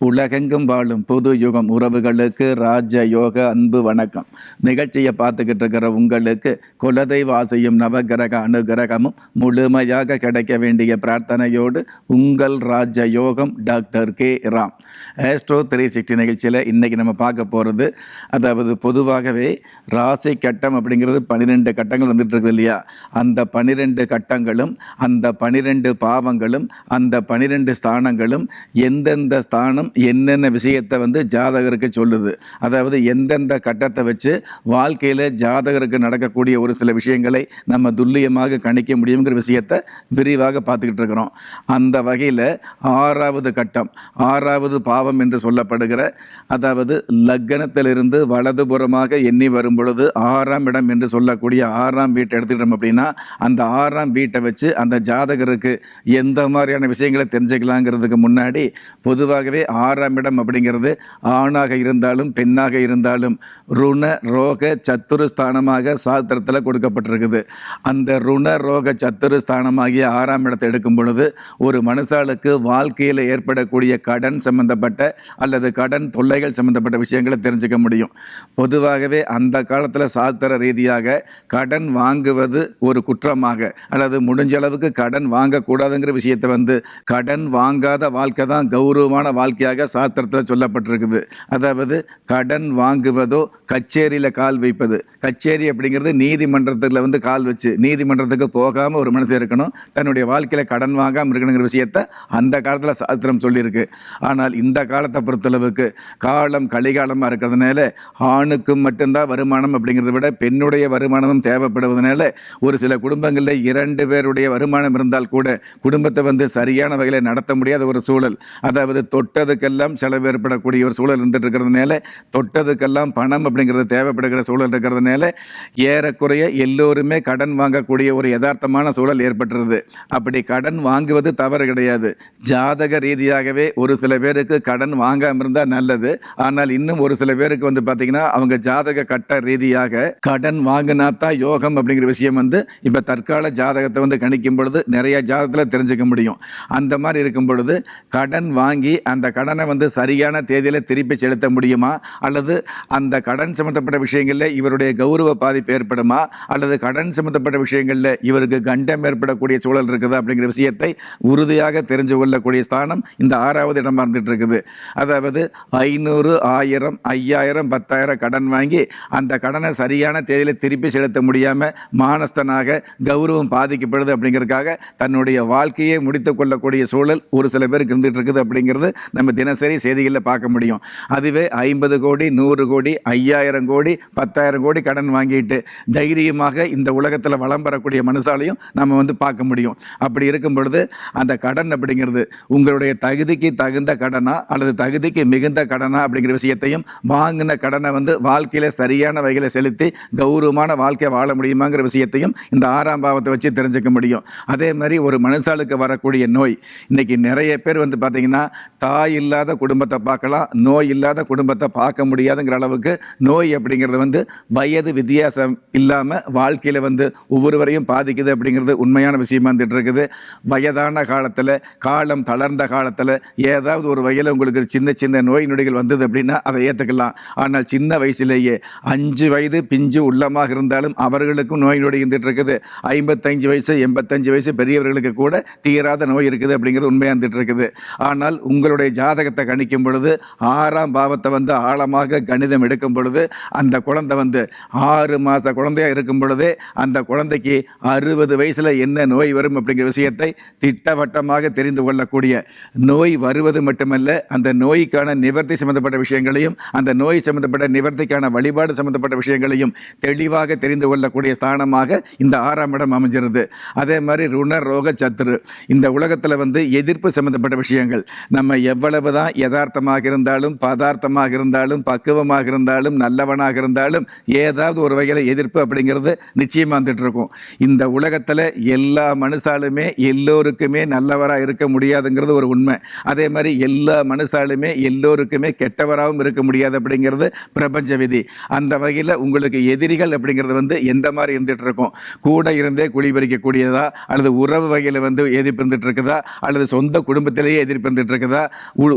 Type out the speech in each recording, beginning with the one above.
உலகெங்கும் வாழும் புது யுகம் உறவுகளுக்கு ராஜ யோக அன்பு வணக்கம். நிகழ்ச்சியை பார்த்துக்கிட்டு இருக்கிற உங்களுக்கு குலதெய்வ ஆசையும் நவகிரக அனுகிரகமும் முழுமையாக கிடைக்க வேண்டிய பிரார்த்தனையோடு உங்கள் ராஜ யோகம் doctor K Ram. Astro three sixty நிகழ்ச்சியில் இன்றைக்கி நம்ம பார்க்க போகிறது அதாவது பொதுவாகவே ராசி கட்டம் அப்படிங்கிறது பன்னிரெண்டு கட்டங்கள் வந்துட்டுருக்குது இல்லையா? அந்த பன்னிரெண்டு கட்டங்களும் அந்த பன்னிரெண்டு பாவங்களும் அந்த பன்னிரெண்டு ஸ்தானங்களும் எந்தெந்த ஸ்தானம் என்னென்ன விஷயத்தை வந்து ஜாதகருக்கு சொல்லுது. அதாவது எந்தெந்த கட்டத்தை வச்சு வாழ்க்கையில் ஜாதகருக்கு நடக்கக்கூடிய ஒரு சில விஷயங்களை நம்ம துல்லியமாக கணிக்க முடியுங்கிற விஷயத்தை விரிவாக பார்த்துக்கிட்டு இருக்கிறோம். அந்த வகையில் ஆறாவது கட்டம் ஆறாவது பாவம் என்று சொல்லப்படுகிற அதாவது லக்னத்திலிருந்து வலதுபுறமாக எண்ணி வரும் பொழுது ஆறாம் இடம் என்று சொல்லக்கூடிய ஆறாம் வீட்டை எடுத்துக்கிட்டோம் அப்படின்னா அந்த ஆறாம் வீட்டை வச்சு அந்த ஜாதகருக்கு எந்த மாதிரியான விஷயங்களை தெரிஞ்சுக்கலாங்கிறதுக்கு முன்னாடி பொதுவாகவே ஆறாம் இடம் அப்படிங்கிறது ஆணாக இருந்தாலும் பெண்ணாக இருந்தாலும் ருண ரோக சத்துரு ஸ்தானமாக சாஸ்திரத்தில் கொடுக்கப்பட்டிருக்குது. அந்த ருண ரோக சத்துரு ஸ்தானமாகிய ஆறாம் இடத்தை எடுக்கும் பொழுது ஒரு மனுஷாளுக்கு வாழ்க்கையில் ஏற்படக்கூடிய கடன் சம்பந்தப்பட்ட அல்லது கடன் தொல்லைகள் சம்பந்தப்பட்ட விஷயங்களை தெரிஞ்சுக்க முடியும். பொதுவாகவே அந்த காலத்தில் சாஸ்திர ரீதியாக கடன் வாங்குவது ஒரு குற்றமாக அல்லது முடிஞ்ச அளவுக்கு கடன் வாங்கக்கூடாதுங்கிற விஷயத்தை வந்து கடன் வாங்காத வாழ்க்கை தான் கௌரவமான வாழ்க்கையாக சாஸ்திரத்தில் சொல்லப்பட்டிருக்குது. அதாவது கடன் வாங்குவதோ கச்சேரியில் கால் வைப்பது. கச்சேரி அப்படிங்கிறது நீதிமன்றத்தில் வந்து கால் வச்சு நீதிமன்றத்துக்கு போகாமல் ஒரு மனுஷன் இருக்கணும். தன்னுடைய வாழ்க்கையில் கடன் வாங்காமல் இருக்கணுங்கிற விஷயத்தை அந்த காலத்தில் சாஸ்திரம் சொல்லியிருக்கு. ஆனால் இந்த காலத்தை பொறுத்தளவுக்கு காலம் கலிகாலமாக இருக்கிறதுனால ஆணுக்கும் மட்டும்தான் வருமானம் அப்படிங்கிறத விட பெண்ணுடைய வருமானமும் தேவைப்படுவதனால ஒரு சில குடும்பங்களில் இரண்டு பேருடைய வருமானம் இருந்தால் கூட குடும்பத்தை வந்து சரியான வகையில் நடத்த முடியாத ஒரு சூழல். அதாவது தொட்டதுக்கெல்லாம் செலவு ஏற்படக்கூடிய ஒரு சூழல் இருந்துட்டு இருக்கிறதுனால தொட்டதுக்கெல்லாம் பணம் அப்படிங்கிறது தேவைப்படுகிற சூழல் இருக்கிறதுனால ஏறக்குறைய எல்லோருமே கடன் வாங்கக்கூடிய ஒரு யதார்த்தமான சூழல் ஏற்பட்டுருது. அப்படி கடன் வாங்குவது தவறு கிடையாது. ஜாதக ரீதியாகவே ஒரு சில பேருக்கு கடன் வாங்காமல் இருந்தால் நல்லது. ஆனால் இன்னும் ஒரு சில பேருக்கு வந்து பார்த்தீங்கன்னா அவங்க ஜாதக கட்ட ரீதியாக கடன் வாங்கினா தான் யோகம் அப்படிங்கிற விஷயம் வந்து இப்போ தற்கால ஜாதகத்தை வந்து கணிக்கும் பொழுது நிறைய ஜாதகத்தில் தெரிஞ்சுக்க முடியும். அந்த மாதிரி இருக்கும் பொழுது கடன் வாங்கி அந்த கடன் கடனை வந்து சரியான தேதியில் திருப்பி செலுத்த முடியுமா? அல்லது அந்த கடன் சம்மந்தப்பட்ட விஷயங்களில் இவருடைய கௌரவ பாதிப்பு ஏற்படுமா? அல்லது கடன் சம்மந்தப்பட்ட விஷயங்களில் இவருக்கு கண்டம் ஏற்படக்கூடிய சூழல் இருக்குது அப்படிங்கிற விஷயத்தை உறுதியாக தெரிஞ்சு கொள்ளக்கூடிய ஸ்தானம் இந்த ஆறாவது இடமா இருந்துட்டு இருக்குது அதாவது ஐநூறு ஆயிரம் ஐயாயிரம் பத்தாயிரம் கடன் வாங்கி அந்த கடனை சரியான தேதியில் திருப்பி செலுத்த முடியாமல் மானஸ்தனாக கௌரவம் பாதிக்கப்படுது அப்படிங்கிறதுக்காக தன்னுடைய வாழ்க்கையை முடித்து கொள்ளக்கூடிய சூழல் ஒரு சில பேருக்கு இருந்துகிட்டு இருக்குது அப்படிங்கிறது நம்ம தினசரி செய்திகளில் பார்க்க முடியும். அதுவே ஐம்பது கோடி நூறு கோடி ஐயாயிரம் கோடி பத்தாயிரம் கோடி கடன் வாங்கிட்டு தைரியமாக இந்த உலகத்தில் வளம் பெறக்கூடிய மனுஷாலையும் நம்ம வந்து பார்க்க முடியும். அப்படி இருக்கும் பொழுது அந்த கடன் அப்படிங்கிறது உங்களுடைய தகுதிக்கு தகுந்த கடனா அல்லது தகுதிக்கு மிகுந்த கடனா அப்படிங்கிற விஷயத்தையும் வாங்கின கடனை வந்து வாழ்க்கையில் சரியான வகையில் செலுத்தி கௌரவமான வாழ்க்கையை வாழ முடியுமாங்கிற விஷயத்தையும் இந்த ஆறாம் பாவத்தை வச்சு தெரிஞ்சுக்க முடியும். அதே மாதிரி ஒரு மனுஷாளுக்கு வரக்கூடிய நோய். இன்னைக்கு நிறைய பேர் வந்து பார்த்தீங்கன்னா தாய் இல்லாத குடும்பத்தை பார்க்கலாம் நோய் இல்லாத குடும்பத்தை பார்க்க முடியாதுங்கிற அளவுக்கு நோய் அப்படிங்கிறது வந்து வயது வித்தியாசம் இல்லாமல் வாழ்க்கையில் வந்து ஒவ்வொருவரையும் பாதிக்குது அப்படிங்கிறது உண்மையான விஷயமா இருந்துட்டு இருக்குது வயதான காலத்தில் காலம் தளர்ந்த காலத்தில் ஏதாவது ஒரு வயதில் உங்களுக்கு சின்ன சின்ன நோய் நொடிகள் வந்தது அப்படின்னா அதை ஏற்றுக்கலாம் ஆனால் சின்ன வயசுலேயே அஞ்சு வயது பிஞ்சு உள்ளமாக இருந்தாலும் அவர்களுக்கும் நோய் நொடி இருந்துட்டு இருக்குது ஐம்பத்தஞ்சு வயசு எண்பத்தஞ்சு வயசு பெரியவர்களுக்கு கூட தீராத நோய் இருக்குது அப்படிங்கிறது உண்மையாக இருந்துட்டு இருக்குது ஆனால் உங்களுடைய ஜாதகத்தை கணிக்கும் பொழுது ஆறாம் பாவத்தை வந்து ஆழமாக கணிதம் எடுக்கும் பொழுது அந்த குழந்தை வந்து ஆறு மாத குழந்தையாக இருக்கும் பொழுதே அந்த குழந்தைக்கு அறுபது வயசில் என்ன நோய் வரும் அப்படிங்கிற விஷயத்தை திட்டவட்டமாக தெரிந்து கொள்ளக்கூடிய நோய் வருவது மட்டுமல்ல அந்த நோய்க்கான நிவர்த்தி சம்பந்தப்பட்ட விஷயங்களையும் அந்த நோய் சம்பந்தப்பட்ட நிவர்த்திக்கான வழிபாடு சம்பந்தப்பட்ட விஷயங்களையும் தெளிவாக தெரிந்து கொள்ளக்கூடிய ஸ்தானமாக இந்த ஆறாம் இடம் அமைஞ்சிருது. அதே மாதிரி ருண ரோக சத்துரு இந்த உலகத்தில் வந்து எதிர்ப்பு சம்பந்தப்பட்ட விஷயங்கள். நம்ம எவ்வளவு எவ்வளவுதான் யதார்த்தமாக இருந்தாலும் பதார்த்தமாக இருந்தாலும் பக்குவமாக இருந்தாலும் நல்லவனாக இருந்தாலும் ஏதாவது ஒரு வகையில் எதிர்ப்பு அப்படிங்கிறது நிச்சயமாக வந்துட்டு இருக்கும் இந்த உலகத்தில் எல்லா மனுஷாலுமே எல்லோருக்குமே நல்லவராக இருக்க முடியாதுங்கிறது ஒரு உண்மை. அதே மாதிரி எல்லா மனுஷாலுமே எல்லோருக்குமே கெட்டவராகவும் இருக்க முடியாது அப்படிங்கிறது பிரபஞ்ச விதி. அந்த வகையில் உங்களுக்கு எதிரிகள் அப்படிங்கிறது வந்து எந்த மாதிரி இருந்துட்டு இருக்கும் கூட இருந்தே குழி பறிக்கக்கூடியதா? அல்லது உறவு வகையில் வந்து எதிர்ப்பு இருந்துட்டு இருக்குதா அல்லது சொந்த குடும்பத்திலேயே எதிர்ப்பு இருந்துட்டு இருக்குதா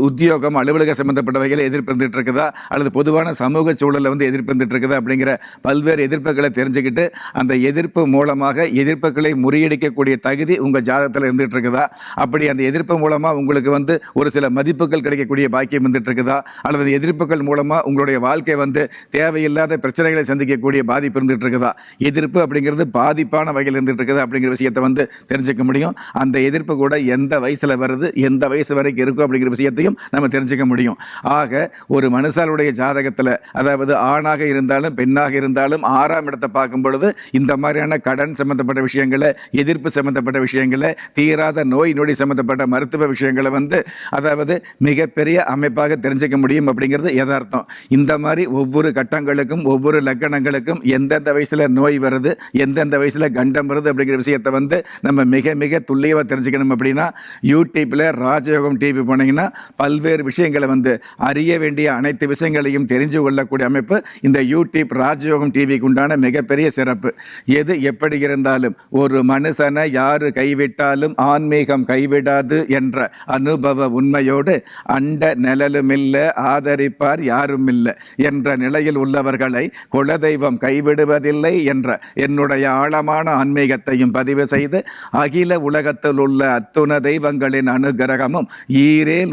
உத்தியோகம் அலுவலக சம்மந்தப்பட்ட வகையில் எதிர்ப்பு இருக்குதா அல்லது பொதுவான சமூக சூழலில் வந்து எதிர்ப்பு இருந்துட்டு இருக்குதா அப்படிங்கிற பல்வேறு எதிர்ப்புகளை தெரிஞ்சுக்கிட்டு அந்த எதிர்ப்பு மூலமாக எதிர்ப்புகளை முறியடிக்கக்கூடிய தகுதி உங்கள் ஜாதகத்தில் இருந்துட்டு இருக்குதா அப்படி அந்த எதிர்ப்பு மூலமாக உங்களுக்கு வந்து ஒரு சில மதிப்புகள் கிடைக்கக்கூடிய பாக்கியம் இருந்துட்டு இருக்குதா அல்லது எதிர்ப்புகள் மூலமாக உங்களுடைய வாழ்க்கை வந்து தேவையில்லாத பிரச்சனைகளை சந்திக்கக்கூடிய பாதிப்பு இருந்துட்டு இருக்குதா எதிர்ப்பு அப்படிங்கிறது பாதிப்பான வகையில் இருந்துட்டு இருக்குது அப்படிங்கிற விஷயத்தை வந்து தெரிஞ்சுக்க முடியும். அந்த எதிர்ப்பு கூட எந்த வயசில் வருது எந்த வயசு வரைக்கும் இருக்கும் அப்படிங்கிற விஷயத்தையும் நம்ம தெரிஞ்சுக்க முடியும். ஆக ஒரு மனுஷாலுடைய ஜாதகத்தில் அதாவது ஆணாக இருந்தாலும் பெண்ணாக இருந்தாலும் ஆறாம் இடத்தை பார்க்கும் பொழுது இந்த மாதிரியான கடன் சம்பந்தப்பட்ட விஷயங்களை எதிர்ப்பு சம்பந்தப்பட்ட விஷயங்களை தீராத நோய் நொடி சம்பந்தப்பட்ட மருத்துவ விஷயங்களை வந்து அதாவது மிகப்பெரிய அமைப்பாக தெரிஞ்சுக்க முடியும் அப்படிங்கிறது யதார்த்தம். இந்த மாதிரி ஒவ்வொரு கட்டங்களுக்கும் ஒவ்வொரு லக்கணங்களுக்கும் எந்தெந்த வயசில் நோய் வருது எந்தெந்த வயசில் கண்டம் வருது அப்படிங்கிற விஷயத்தை வந்து நம்ம மிக மிக துல்லியமாக தெரிஞ்சுக்கணும் அப்படின்னா யூடியூப்பில் ராஜயோகம் டிவி போனீங்கன்னா பல்வேறு விஷயங்களை வந்து அறிய வேண்டிய அனைத்து விஷயங்களையும் தெரிஞ்சு கொள்ளக்கூடிய அமைப்பு இந்த யூடியூப் ராஜயோகம் டிவிக்கு உண்டான மிகப்பெரிய சிறப்பு. எது எப்படி இருந்தாலும் ஒரு மனுஷனை யாரு கைவிட்டாலும் ஆன்மீகம் கைவிடாது என்ற அனுபவ உண்மையோடு அண்ட நிழலுமில்லை ஆதரிப்பார் யாரும் இல்லை என்ற நிலையில் உள்ளவர்களை குலதெய்வம் கைவிடுவதில்லை என்ற என்னுடைய ஆழமான ஆன்மீகத்தையும் பதிவு செய்து அகில உலகத்தில் உள்ள அத்துண தெய்வங்களின் அனுகிரகமும் ஈரேல்